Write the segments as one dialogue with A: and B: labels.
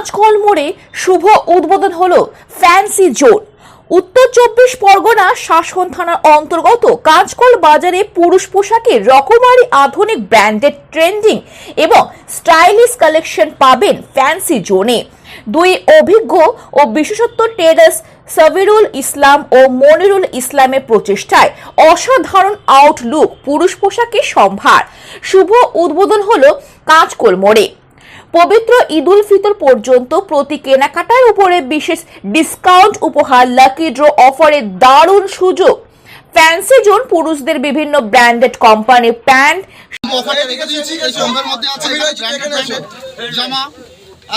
A: পাঁচকল মোড়ে শুভ উদ্বোধন হলো ফ্যান্সি জোন উত্তর চব্বিশ পরগনা শাসন থানার অন্তর্গত কাঁচকল বাজারে পুরুষ পোশাকের রকমারি আধুনিক ব্র্যান্ডেড ট্রেন্ডিং এবং স্টাইলিশ কালেকশন পাবেন ফ্যান্সি জোনে। দুই অভিজ্ঞ ও বিশেষত্ব টেরাস সাবিরুল ইসলাম ও মনিরুল ইসলামের প্রচেষ্টায় অসাধারণ আউটলুক পুরুষ পোশাকের সম্ভার। শুভ উদ্বোধন হলো কাঁচকল মোড়ে। পবিত্র ঈদুল ফিতর পর্যন্ত প্রতি কেনাকাটার উপরে বিশেষ ডিসকাউন্ট উপহার লাকি ড্র অফারের দারুণ সুযোগ। ফ্যান্সি জোন পুরুষদের বিভিন্ন ব্র্যান্ডেড কোম্পানি প্যান্ট
B: অফারটা রেখে দিয়েছি এই মধ্যে আছে এখানে branded branded জামা।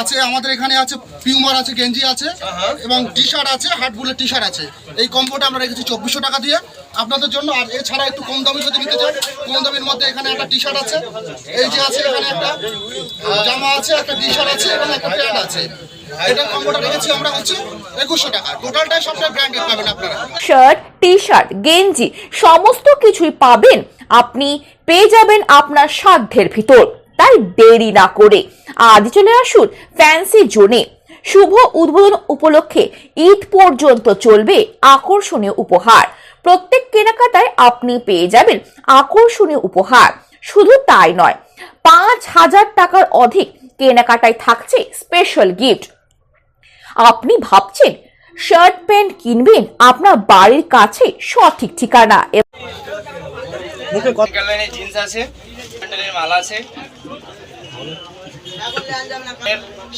B: আছে আমাদের এখানে আছে পিউমার আছে গেঞ্জি আছে এবং টি শার্ট আছে হাট বুলের টি শার্ট আছে। এই কম্বোটা আমরা রেখেছি চব্বিশশো টাকা দিয়ে। আপনাদের জন্য আর এছাড়া একটু কম দামে যদি নিতে চান কম দামের মধ্যে এখানে একটা টি শার্ট আছে। এই যে আছে এখানে একটা জামা আছে একটা টি শার্ট আছে এবং একটা প্যান্ট আছে। এটা কম্বোটা রেখেছি আমরা হচ্ছে একুশশো টাকা। টোটালটাই সবটাই ব্র্যান্ডেড পাবেন আপনারা।
A: শার্ট টি শার্ট গেঞ্জি সমস্ত কিছুই পাবেন। আপনি পেয়ে যাবেন আপনার সাধ্যের ভিতর। তাই দেরি না করে। আজ চলে আসুন ফ্যান্সি জোনে। শুভ উদ্বোধন উপলক্ষে ঈদ পর্যন্ত চলবে আকর্ষণীয় উপহার। প্রত্যেক কেনাকাটায় আপনি পেয়ে যাবেন আকর্ষণীয় উপহার। শুধু তাই নয়, পাঁচ হাজার টাকার অধিক কেনাকাটায় থাকছে স্পেশাল গিফট আপনি ভাবছেন শার্ট প্যান্ট কিনবেন আপনার বাড়ির কাছে সঠিক ঠিকানা।
C: কালারের জিন্স আছে প্যান্ডেলের মালা আছে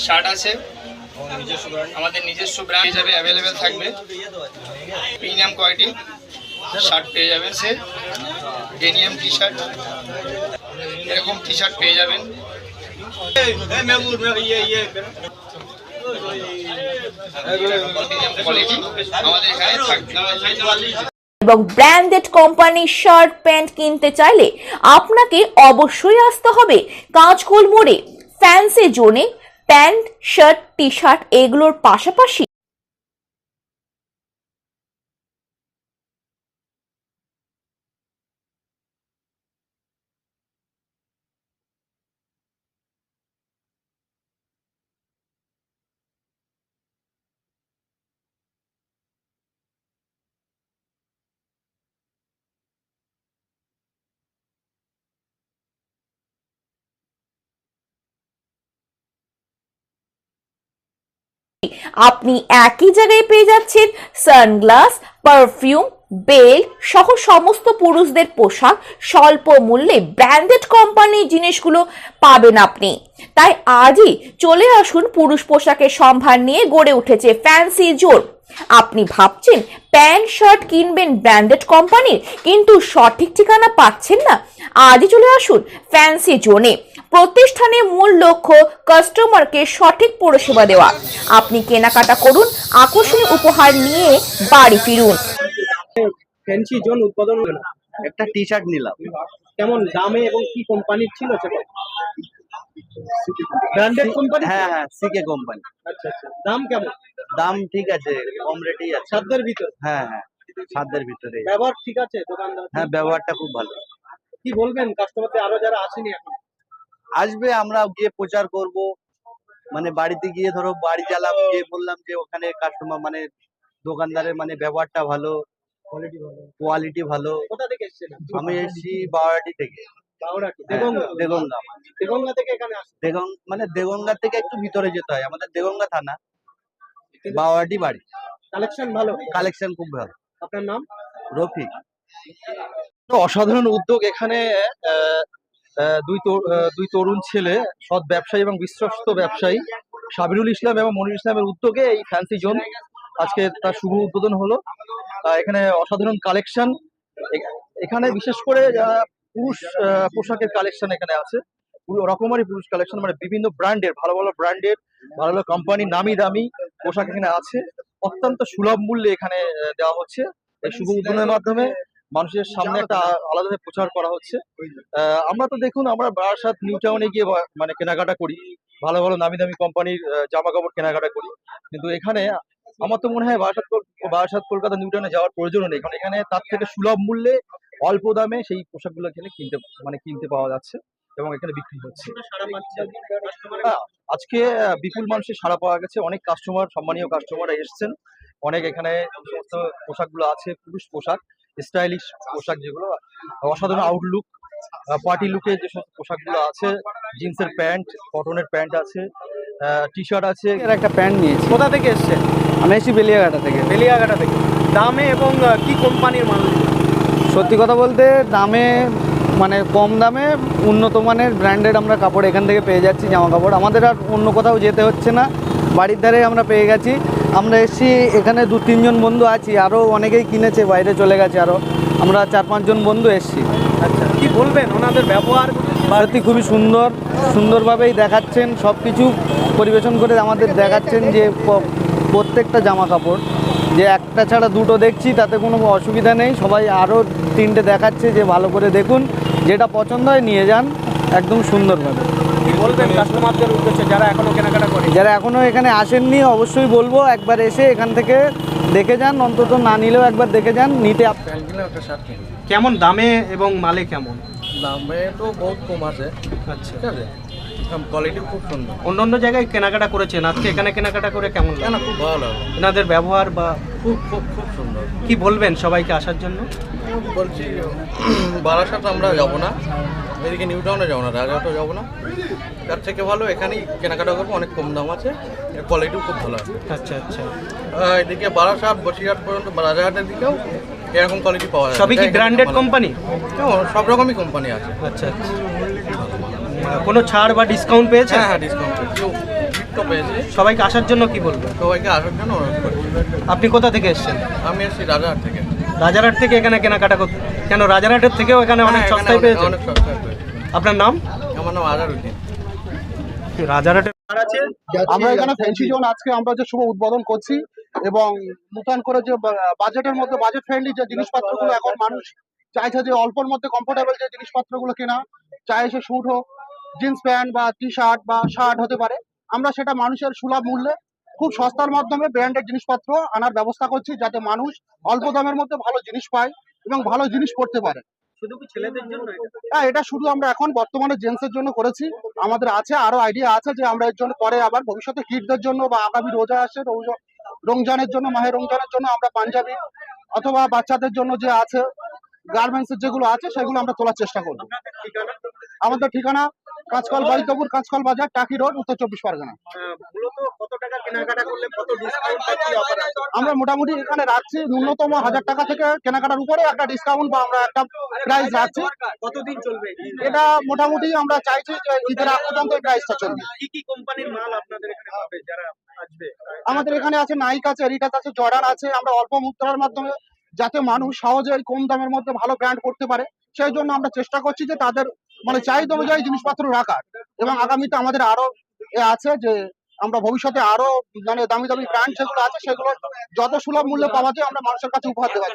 C: শার্ট আছে আমাদের নিজস্ব ব্র্যান্ড হিসাবে অ্যাভেলেবেল থাকবে প্রিমিয়াম কোয়ালিটি শার্ট পেয়ে যাবেন সে ডেনিয়াম টি শার্ট এরকম টি শার্ট পেয়ে যাবেন কোয়ালিটি আমাদের এখানে থাকবে
A: এবং ব্র্যান্ডেড কোম্পানির শার্ট প্যান্ট কিনতে চাইলে আপনাকে অবশ্যই আসতে হবে কাঁচকোল মোড়ে ফ্যান্সি জোনে প্যান্ট শার্ট টি শার্ট এগুলোর পাশাপাশি। আপনি একই জায়গায় পেয়ে যাচ্ছেন সানগ্লাস, পারফিউম, বেল্ট সহ সমস্ত পুরুষদের পোশাক। স্বল্প মূল্যে ব্র্যান্ডেড কোম্পানির জিনিসগুলো পাবেন আপনি। তাই আজই চলে আসুন পুরুষ পোশাকের সম্ভার নিয়ে গড়ে উঠেছে ফ্যান্সি জোন আপনি ভাবছেন, প্যান্ট, শার্ট কিনবেন ব্র্যান্ডেড কোম্পানির? কিন্তু সঠিক ঠিকানা পাচ্ছেন না। আজই চলে আসুন ফ্যান্সি জোনে। প্রতিষ্ঠানের মূল লক্ষ্য কাস্টমারকে সঠিক পরিষেবা দেওয়া। আপনি কেনাকাটা করুন আকর্ষণীয় উপহার নিয়ে বাড়ি ফিরুন।
D: ফ্যান্সি জোন উৎপাদন
E: একটা টি শার্ট নিলাম।
D: কেমন দামে এবং কি কোম্পানির ছিল সেটা? ব্র্যান্ডেড কোম্পানি
E: হ্যাঁ হ্যাঁ সিকে কোম্পানি
D: আচ্ছা আচ্ছা। দাম কেমন?
E: দাম ঠিক আছে কম রেটেই আছে।
D: সাধ্যের ভিতর?
E: হ্যাঁ হ্যাঁ সাধ্যের ভিতরে
D: ব্যবহার ঠিক আছে দোকানদার?
E: হ্যাঁ ব্যবহারটা খুব ভালো।
D: কি বলবেন কাস্টমারদের আরও যারা আসেনি এখন?
E: আসবে আমরা গিয়ে প্রচার করব। মানে বাড়িতে গিয়ে ধরো বাড়ি জ্বালাম গিয়ে বললাম যে ওখানে কাস্টমার মানে দোকানদারের মানে ব্যবহারটা ভালো
D: কোয়ালিটি ভালো।
E: আমি এসেছি বাওয়াটি থেকে। হ্যাঁ, মানে দেগঙ্গা থেকে একটু ভিতরে যেতে হয়। আমাদের দেগঙ্গা থানা বাওয়াটি বাড়ি।
D: কালেকশন ভালো?
E: কালেকশন খুব ভালো।
D: আপনার নাম?
E: রফিক।
F: অসাধারণ উদ্যোগ এখানে দুই দুই তরুণ ছেলে, সৎ ব্যবসায়ী এবং বিশ্বস্ত ব্যবসায়ী, সাবিরুল ইসলাম এবং মনির ইসলামের উদ্যোগে এই ফ্যান্সি জোন আজকে তার শুভ উদ্বোধন হলো। এখানে অসাধারণ কালেকশন এখানে বিশেষ করে পুরুষ পোশাকের কালেকশন এখানে আছে। রকমারি পুরুষ কালেকশন মানে বিভিন্ন ব্র্যান্ডের ভালো ভালো ব্র্যান্ডের ভালো ভালো কোম্পানি নামি দামি পোশাক এখানে আছে। অত্যন্ত সুলভ মূল্যে এখানে দেওয়া হচ্ছে। এই শুভ উদ্বোধনের মাধ্যমে মানুষের সামনে একটা আলাদাভাবে প্রচার করা হচ্ছে। আহ, আমরা তো দেখুন আমরা বারাসাত নিউ টাউনে গিয়ে মানে কেনাকাটা করি। ভালো ভালো নামি দামি কোম্পানির জামা কাপড় কেনাকাটা করি। কিন্তু এখানে আমার তো মনে হয় বারাসাত বারাসাত কলকাতা নিউ টাউনে যাওয়ার প্রয়োজন নেই। কারণ এখানে তার থেকে সুলভ মূল্যে অল্প দামে সেই পোশাকগুলো এখানে কিনতে মানে কিনতে পাওয়া যাচ্ছে এবং এখানে বিক্রি হচ্ছে।
D: সারা
F: আজকে আহ, বিপুল মানুষের সাড়া পাওয়া গেছে। অনেক কাস্টমার সম্মানীয় কাস্টমার এসেছেন। অনেক এখানে যে সমস্ত পোশাকগুলো আছে পুরুষ পোশাক। স্টাইলিশ পোশাক যেগুলো, অসাধারণ আউটলুক পার্টি লুকে যে সমস্ত পোশাকগুলো আছে জিন্সের প্যান্ট কটনের প্যান্ট আছে টি শার্ট আছে।
G: এর একটা প্যান্ট নিয়েছি।
D: কোথা থেকে এসছে?
G: আমি এসেছি বেলিয়াঘাটা থেকে।
D: বেলিয়াঘাটা থেকে। দামে এবং কি কোম্পানির মাল?
G: সত্যি কথা বলতে দামে মানে কম দামে উন্নত মানের ব্র্যান্ডেড আমরা কাপড় এখান থেকে পেয়ে যাচ্ছি, জামা কাপড়। আমাদের আর অন্য কোথাও যেতে হচ্ছে না। বাড়ির ধারে আমরা পেয়ে গেছি। আমরা এসেছি এখানে দু তিনজন বন্ধু আছি আরও অনেকেই কিনেছে বাইরে চলে গেছে আরও আমরা চার পাঁচজন বন্ধু এসেছি।
D: আচ্ছা কি বলবেন? ওনাদের ব্যবহার
G: সত্যি খুবই সুন্দর সুন্দরভাবেই দেখাচ্ছেন সব কিছু পরিবেশন করে আমাদের দেখাচ্ছেন যে প্রত্যেকটা জামা কাপড় যে একটা ছাড়া দুটো দেখছি তাতে কোনো অসুবিধা নেই। সবাই আরও তিনটে দেখাচ্ছে যে ভালো করে দেখুন যেটা পছন্দ হয় নিয়ে যান একদম সুন্দরভাবে।
D: কি বলবেন কাস্টমারদের উদ্দেশ্যে যারা এখনও কেনাকাটা করে
G: যারা এখনও এখানে আসেননি অবশ্যই বলব একবার এসে এখান থেকে দেখে যান অন্তত না নিলেও একবার দেখে যান নিতে
D: কেমন দামে এবং মালে কেমন?
H: দামে তো বহুত কম আছে।
D: আচ্ছা।
H: ঠিক আছে? কোয়ালিটি খুব সুন্দর।
D: অন্য অন্য জায়গায় কেনাকাটা করেছেন? আজকে এখানে কেনাকাটা করে কেমন লাগে?
H: খুব ভালো লাগল
D: এনাদের ব্যবহার বা
H: খুব খুব খুব সুন্দর।
D: কি বলবেন সবাইকে আসার জন্য?
H: বলছি বারাসাত আমরা যাব না। এদিকে নিউ টাউনে যাব না রাজাহাটও যাব না। তার থেকে ভালো এখানেই কেনাকাটা করব অনেক কম দাম আছে। কোয়ালিটিও খুব ভালো আছে।
D: আচ্ছা আচ্ছা।
H: এদিকে বারাসাত বসিরহাট পর্যন্ত রাজাহাটের দিকেও এরকম কোয়ালিটি পাওয়া যায়।
D: সবই কি ব্র্যান্ডেড কোম্পানি
H: সব রকমই কোম্পানি আছে।
D: আচ্ছা আচ্ছা। কোনো ছাড় বা ডিসকাউন্ট পেয়েছে?
H: হ্যাঁ হ্যাঁ ডিসকাউন্ট গিফটও পেয়েছি।
D: সবাইকে আসার জন্য কি বলব
H: সবাইকে আসার জন্য অনুরোধ করছি
D: আপনি কোথা থেকে এসেছেন?
H: আমি এসেছি রাজাহাট থেকে।
D: রাজারহাট থেকে এখানে কেনাকাটা করতে কেন রাজারহাটের থেকেও এখানে অনেক
H: হ্যাঁ,
D: সস্তায়
H: এখানে
D: পেয়েছেন?
H: অনেক সস্তায় পেয়েছি।
D: আপনার নাম?
H: আমার নাম আজারুদ্দিন
D: রাজারহাটের
B: আমরা এখানে ফ্যান্সি জোন আজকে আমরা যে শুভ উদ্বোধন করছি এবং নতুন করে যে বাজেটের মধ্যে বাজেট ফ্রেন্ডলি যে জিনিসপত্রগুলো এখন মানুষ চাইছে যে অল্পর মধ্যে কমফোর্টেবল যে জিনিসপত্রগুলো কেনা চাই সে স্যুট হোক জিন্স প্যান্ট বা টি শার্ট বা শার্ট হতে পারে। আমরা সেটা মানুষের সুলভ মূল্যে খুব সস্তার মাধ্যমে ব্র্যান্ডেড জিনিসপত্র আনার ব্যবস্থা করছি যাতে মানুষ অল্প দামের মধ্যে ভালো জিনিস পায় এবং ভালো জিনিস পড়তে পারে। হ্যাঁ এটা শুধু আমরা এখন বর্তমানে জেন্টসের জন্য করেছি। আমাদের আছে আরও আইডিয়া আছে যে আমরা এর জন্য পরে আবার ভবিষ্যতে কিডদের জন্য বা আগামী রোজা আসে রমজানের জন্য মাহে রমজানের জন্য আমরা পাঞ্জাবি অথবা বাচ্চাদের জন্য যে আছে গার্মেন্টস যেগুলো আছে সেগুলো আমরা তোলার চেষ্টা করব। আমাদের ঠিকানা কাঁচকল বাড়িতপুর কাঁচকল বাজার টাকি রোড উত্তর চব্বিশ পরগনা।
D: আছে?
B: আমরা মোটামুটি এখানে রাখছি ন্যূনতম হাজার টাকা থেকে কেনাকাটার উপরে একটা ডিসকাউন্ট বা আমরা একটা প্রাইস রাখছি।
D: কতদিন চলবে?
B: এটা মোটামুটি আমরা চাইছি যে ঈদের আগ পর্যন্ত এই প্রাইসটা চলবে।
D: কি কি কোম্পানির মাল আপনাদের এখানে পাবে যারা আসবে?
B: আমাদের এখানে আছে নাইক আছে রিটাস আছে জর্ডান আছে। আমরা অল্প মুদ্রার মাধ্যমে যাতে মানুষ সহজে কম দামের মধ্যে ভালো ব্র্যান্ড করতে পারে সেই জন্য আমরা চেষ্টা করছি যে তাদের মানে চাহিদা অনুযায়ী জিনিসপত্র রাখার। এবং আগামীতে আমাদের আরও আছে যে, আমরা ভবিষ্যতে আরও মানে দামি দামি ব্র্যান্ড যেগুলো আছে, সেগুলো যত সুলভ মূল্যে পাওয়া যায়, আমরা মানুষের কাছে উপহার দেওয়া